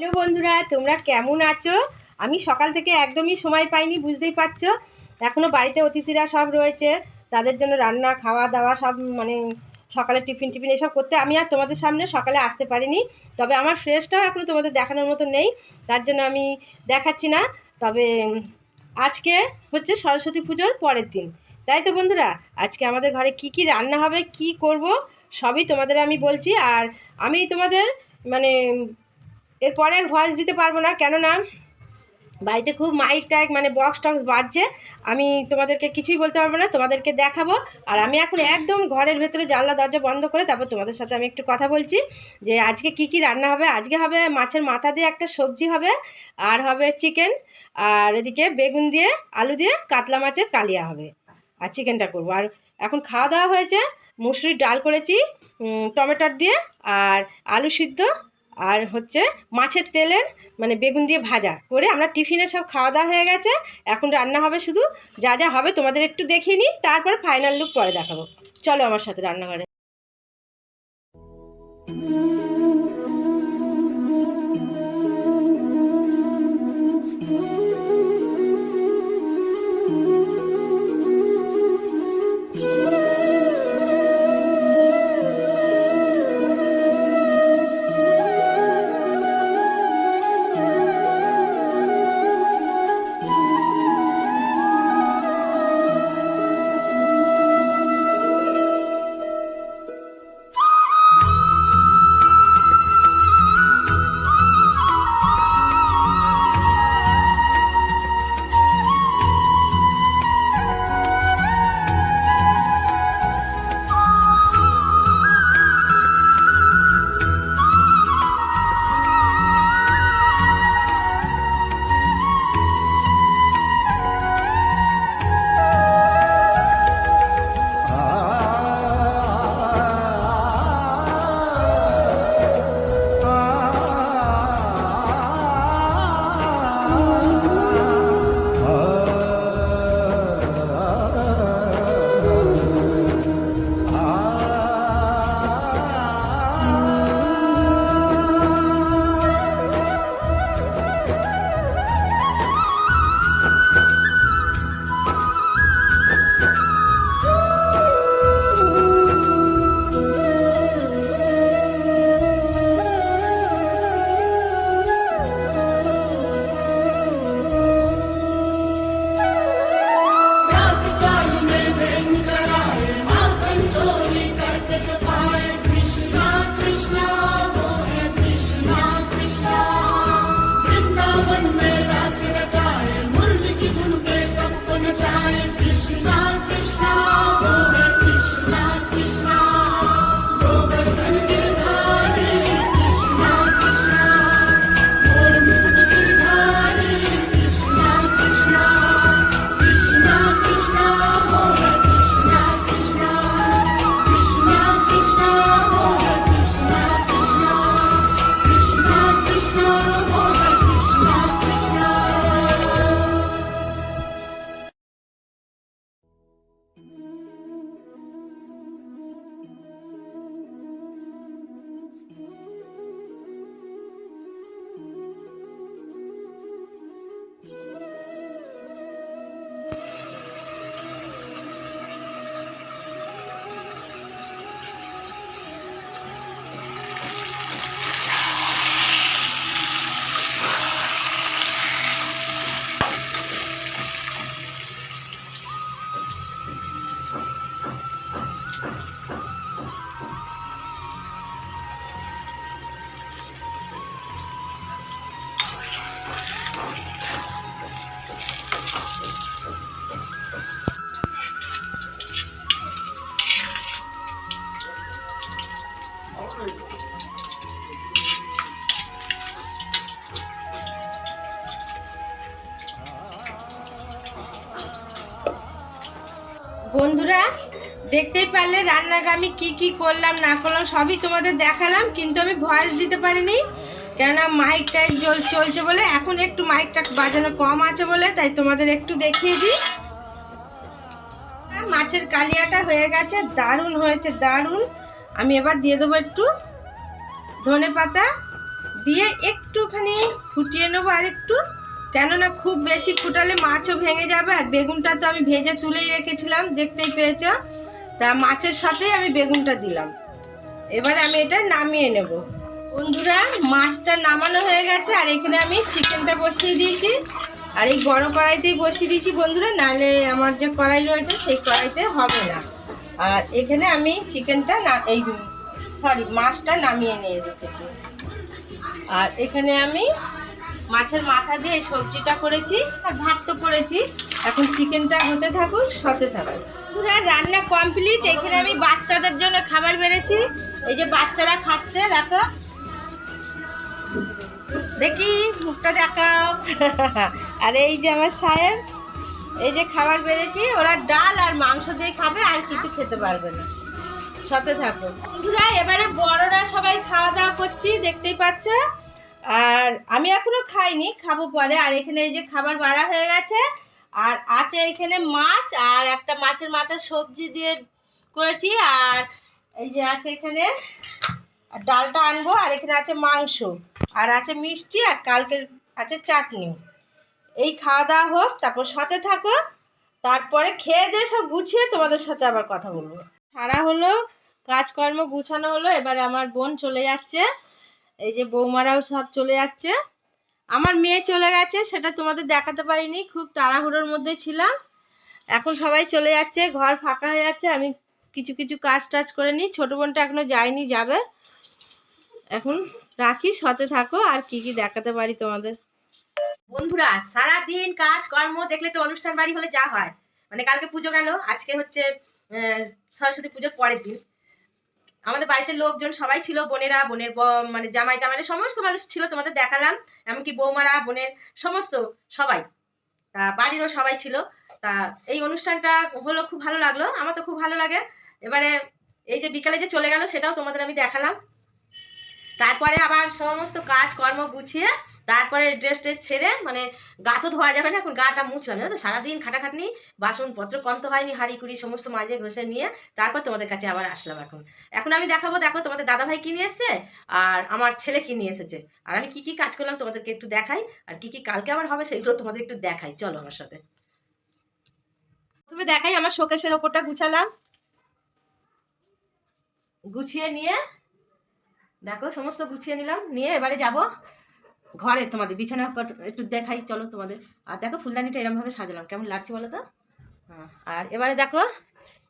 Hello বন্ধুরা, তোমরা কেমন আছো? আমি সকাল থেকে একদমই সময় পাইনি, বুঝতেই পারছ? এখনও বাড়িতে অতিথিরা সব রয়েছে, তাদের জন্য রান্না, খাওয়া দাওয়া সব মানে সকালে টিফিন টিফিন এসব করতে আমি আর তোমাদের সামনে সকালে আসতে পারিনি। তবে আমার ফ্রেশটাও এখনও তোমাদের দেখানোর মতো নেই, তার জন্য আমি দেখাচ্ছি না। তবে আজকে হচ্ছে সরস্বতী পুজোর পরের দিন। তাই তো বন্ধুরা, আজকে আমাদের ঘরে কি কি রান্না হবে, কি করব, সবই তোমাদের আমি বলছি। আর আমি তোমাদের মানে এরপরে আর ভয়েস দিতে পারব না, কেননা বাড়িতে খুব মাইক টাইক মানে বক্স টক্স বাজছে। আমি তোমাদেরকে কিছুই বলতে পারব না, তোমাদেরকে দেখাবো। আর আমি এখন একদম ঘরের ভেতরে জানলা, দরজা বন্ধ করে তারপর তোমাদের সাথে আমি একটু কথা বলছি, যে আজকে কি কি রান্না হবে? আজকে হবে মাছের মাথা দিয়ে একটা সবজি হবে, আর হবে চিকেন আর এদিকে বেগুন দিয়ে, আলু দিয়ে কাতলা মাছের কালিয়া হবে। আর চিকেনটা করব। আর এখন খাওয়া দাওয়া হয়েছে, মুসুরির ডাল করেছি টমেটোর দিয়ে, আর আলু সিদ্ধ আর হচ্ছে মাছের তেলের মানে বেগুন দিয়ে ভাজা করে আমরা টিফিনে সব খাওয়া দাওয়া হয়ে গেছে। এখন রান্না হবে শুধু যা যা হবে তোমাদের একটু দেখিয়ে নিই, তারপর ফাইনাল লুক পরে দেখাবো। চলো আমার সাথে রান্নাঘরে। বন্ধুরা, দেখতেই পারলে রান্নার আমি কি কি করলাম, না করলাম, সবই তোমাদের দেখালাম, কিন্তু আমি ভয়েস দিতে পারিনি। কেননা মাইক টাইক চলছে বলে, এখন একটু মাইকটা বাজানো কম আছে বলে, তাই তোমাদের একটু দেখিয়ে দিই। মাছের কালিয়াটা হয়ে গেছে, দারুণ হয়েছে, দারুণ। আমি এবার দিয়ে দেবো একটু ধনে পাতা দিয়ে একটুখানি ফুটিয়ে নেব আর একটু কেননা খুব বেশি ফুটালে মাছও ভেঙে যাবে আর বেগুনটা তো আমি ভেজে তুলেই রেখেছিলাম, দেখতেই পেয়েছ। তা মাছের সাথেই আমি বেগুনটা দিলাম। এবারে আমি এটা নামিয়ে নেব। বন্ধুরা, মাছটা নামানো হয়ে গেছে, আর এখানে আমি চিকেনটা বসিয়ে দিয়েছি। আর এই বড় কড়াইতেই বসিয়ে দিয়েছি বন্ধুরা, নাহলে আমার যে কড়াই রয়েছে, সেই কড়াইতে হবে না। আর এখানে আমি চিকেনটা না, এই সরি, মাছটা নামিয়ে নিয়ে রেখেছি। আর এখানে আমি মাছের মাথা দিয়ে সবজিটা করেছি আর ভাত তো করেছি। এখন চিকেনটা হতে থাকুক, সাথে থাকুক। পুরো রান্না কমপ্লিট এখানে আমি বাচ্চাদের জন্য খাবার বেড়েছি। এই যে বাচ্চারা খাচ্ছে, দেখো। দেখি, মুখটা দেখাও। আর এই যে আমার সাহেব, এই যে খাবার বেড়েছি, ওরা ডাল আর মাংস দিয়ে খাবে, আর কিছু খেতে পারবে না। সাথে থাকো বন্ধুরা এবারে বড়রা সবাই খাওয়া দাওয়া করছি, দেখতেই পাচ্ছ? আর আমি এখনও খাইনি, খাব পরে। আর এখানে এই যে খাবার বাড়া হয়ে গেছে, আর আছে এখানে মাছ, আর একটা মাছের মাথা সবজি দিয়ে করেছি, আর এই যে আছে এখানে ডালটা আনব, আর এখানে আছে মাংস, আর আছে মিষ্টি, আর কালকের আছে চাটনি। এই খাওয়া দাওয়া হোক, তারপর সাথে থাকো, তারপরে খেয়ে দিয়ে সব গুছিয়ে তোমাদের সাথে আবার কথা বলব। সারা হলো, কাজকর্ম গুছানো হলো, এবারে আমার বোন চলে যাচ্ছে। এই যে বৌমারাও সব চলে যাচ্ছে। আমার মেয়ে চলে গেছে, সেটা তোমাদের দেখাতে পারিনি, খুব তাড়াহুড়োর মধ্যে ছিলাম। এখন সবাই চলে যাচ্ছে, ঘর ফাঁকা হয়ে যাচ্ছে, আমি কিছু কিছু কাজ টাজ করে নিই। ছোটো বোনটা এখনও যায়নি, যাবে। এখন রাখি, সাথে থাকো, আর কি কি দেখাতে পারি তোমাদের। বন্ধুরা সারা দিন কাজ, কর্ম, দেখলে তো অনুষ্ঠান বাড়ি হলে যা হয়। মানে কালকে পুজো গেল, আজকে হচ্ছে সরস্বতী পুজোর পরের দিন। আমাদের বাড়িতে লোকজন সবাই ছিল, বোনেরা, বোনের মানে জামাই টামাই সমস্ত মানুষ ছিল, তোমাদের দেখালাম। এমনকি বৌমারা, বোনের সমস্ত সবাই। তা বাড়িরও সবাই ছিল। তা এই অনুষ্ঠানটা হলো খুব ভালো লাগল, আমার তো খুব ভালো লাগে। এবারে এই যে বিকালে যে চলে গেল, সেটাও তোমাদের আমি দেখালাম। তারপরে আবার সমস্ত কাজ কর্ম গুছিয়ে তারপরে ড্রেস ট্রেস ছেড়ে মানে গা তো ধোয়া যাবে না, এখন গাটা মুছলাম, জানো তো? সারাদিন খাটাখাটনি, বাসনপত্র কম তো হয়নি, হাঁড়ি কুড়ি সমস্ত মাঝে ঘষে নিয়ে তারপর তোমাদের কাছে আবার আসলাম এখন। এখন আমি দেখাবো, দেখো তোমাদের দাদাভাই কি নিয়ে এসছে আর আমার ছেলে কি নিয়ে এসেছে। আর আমি কি কি কাজ করলাম তোমাদেরকে একটু দেখাই, আর কি কি কালকে আবার হবে সেগুলো তোমাদের একটু দেখাই। চলো আমার সাথে। তুমি দেখাই আমার শোকেশের ওপরটা গুছালাম। গুছিয়ে নিয়ে দেখো সমস্ত গুছিয়ে নিলাম। নিয়ে এবারে যাব ঘরে তোমাদের। বিছানা একটু দেখাই চলো তোমাদের। আর দেখো ফুলদানিটা এরমভাবে সাজালাম। কেমন লাগছে বলো তো? হ্যাঁ, আর এবারে দেখো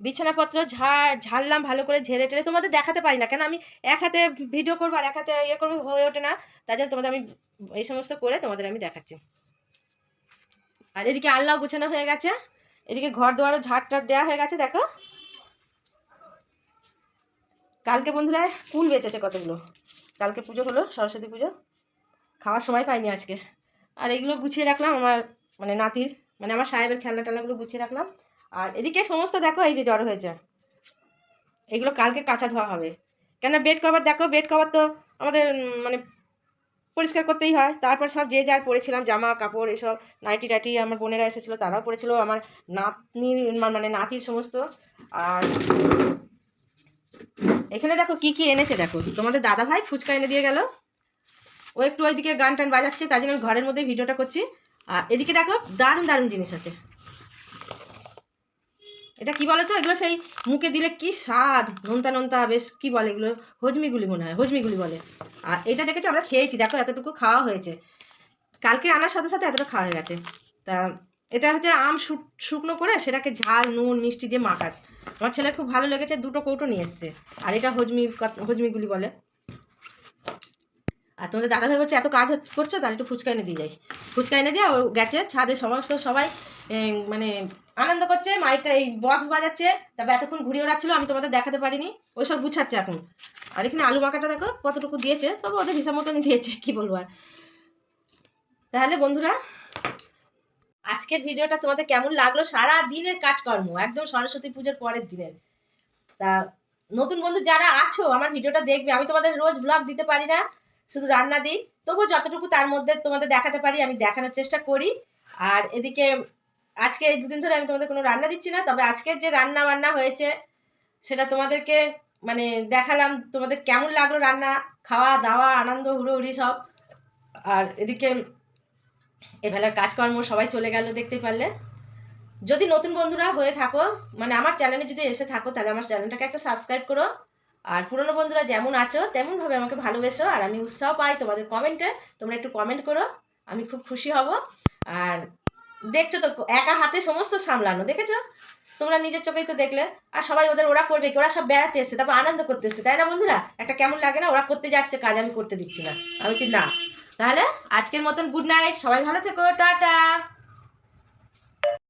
বিছানাপত্র ঝা ঝাড়লাম ভালো করে ঝেড়ে টেড়ে। তোমাদের দেখাতে পারি না কেন আমি এক হাতে ভিডিও করব আর এক হাতে ইয়ে করব হয়ে ওঠে না। তার জন্য তোমাদের আমি এই সমস্ত করে তোমাদের আমি দেখাচ্ছি। আর এদিকে আল্লাহ গোছানো হয়ে গেছে। এদিকে ঘর দুয়ারও ঝাড় টাড় দেওয়া হয়ে গেছে দেখো। কালকে বন্ধুরা কুল বেঁচেছে কতগুলো? কালকে পুজো হলো, সরস্বতী পুজো। খাওয়ার সময় পাইনি আজকে। আর এগুলো গুছিয়ে রাখলাম আমার মানে নাতির মানে আমার সাহেবের খেলনা টেলনাগুলো গুছিয়ে রাখলাম। আর এদিকে সমস্ত দেখো, এই যে জ্বর হয়েছে। এগুলো কালকে কাঁচা ধোয়া হবে। কেন বেড কভার দেখো বেড কভার তো আমাদের মানে পরিষ্কার করতেই হয়। তারপর সব যে যার পরেছিলাম, জামা, কাপড়, এসব, নাইটি টাইটি আমার বোনেরা এসেছিল, তারাও পরেছিল, আমার নাতনির মানে নাতির সমস্ত। আর এখানে দেখো কি কি এনেছে, দেখো। তোমাদের দাদা ভাই ফুচকা এনে দিয়ে গেল। ও একটু ওইদিকে গান টান বাজাচ্ছে, তাই জন্য ঘরের মধ্যে ভিডিওটা করছি। আর এদিকে দেখো, দারুণ দারুণ জিনিস আছে। এটা কি বলো তো? এগুলো সেই মুখে দিলে কি স্বাদ? নোনতা নোনতা, বেশ কি বলে এগুলো? হজমিগুলি মনে হয়, হজমিগুলি বলে। আর এটা দেখেছ, আমরা খেয়েছি, দেখো এতটুকু খাওয়া হয়েছে। কালকে আনার সাথে সাথে এতটা খাওয়া হয়ে গেছে। তা, এটা হচ্ছে আম শুক- শুকনো করে সেটাকে ঝাল, নুন, মিষ্টি দিয়ে মাখাত আমার ছেলের খুব ভালো লেগেছে, দুটো কৌটো নিয়ে এসছে। আর এটা হজমি হজমিগুলি বলে। আর তোমাদের দাদা ভাই বলছে, এত কাজ করছ? তাহলে একটু ফুচকা এনে দিয়ে যাই। ফুচকা এনে দিয়ে ও গেছে, ছাদে সমস্ত সবাই মানে আনন্দ করছে। মাইকটা এই বক্স বাজাচ্ছে। তারপর এতক্ষণ ঘুরিয়ে ওড়াচ্ছিল, আমি তোমাদের দেখাতে পারিনি। ওই সব গুছাচ্ছে এখন। আর এখানে আলু মাখাটা দেখো, কতটুকু দিয়েছে? তবে ওদের হিসাব মতনই দিয়েছে, কি বলব আর। তাহলে বন্ধুরা আজকের ভিডিওটা তোমাদের কেমন লাগল? সারা দিনের কাজকর্ম, একদম সরস্বতী পুজোর পরের দিনের। তা নতুন বন্ধু যারা আছো, আমার ভিডিওটা দেখবে। আমি তোমাদের রোজ ব্লগ দিতে পারি না, শুধু রান্না দিই। তবুও যতটুকু তার মধ্যে তোমাদের দেখাতে পারি, আমি দেখানোর চেষ্টা করি। আর এদিকে আজকে এই দুদিন ধরে আমি তোমাদের কোনো রান্না দিচ্ছি না, তবে আজকের যে রান্না বান্না হয়েছে, সেটা তোমাদেরকে মানে দেখালাম, তোমাদের কেমন লাগল রান্না খাওয়া দাওয়া আনন্দ, হুড়োহুড়ি সব। আর এদিকে এবেলার কাজকর্ম সবাই চলে গেল দেখতে পারলে। যদি নতুন বন্ধুরা হয়ে থাকো মানে আমার চ্যানেলে যদি এসে থাকো, তাহলে আমার চ্যানেলটাকে একটা সাবস্ক্রাইব করো। আর পুরনো বন্ধুরা যেমন আছো, তেমনভাবে আমাকে ভালোবেসো, আর আমি উৎসাহ পাই তোমাদের কমেন্টে তোমরা একটু কমেন্ট করো, আমি খুব খুশি হব। আর দেখছ তো, একা হাতে সমস্ত সামলানো, দেখেছ? তোমরা নিজের চোখেই তো দেখলে। আর সবাই ওদের, ওরা করবে কি? ওরা সব বেড়াতে এসছে, তারপর আনন্দ করতে এসছে, তাই না বন্ধুরা? একটা কেমন লাগে না, ওরা করতে যাচ্ছে, কাজ আমি করতে দিচ্ছি না। আমি বলছি, না। তাহলে আজকের মতন গুড নাইট সবাই ভালো থেকো টাটা।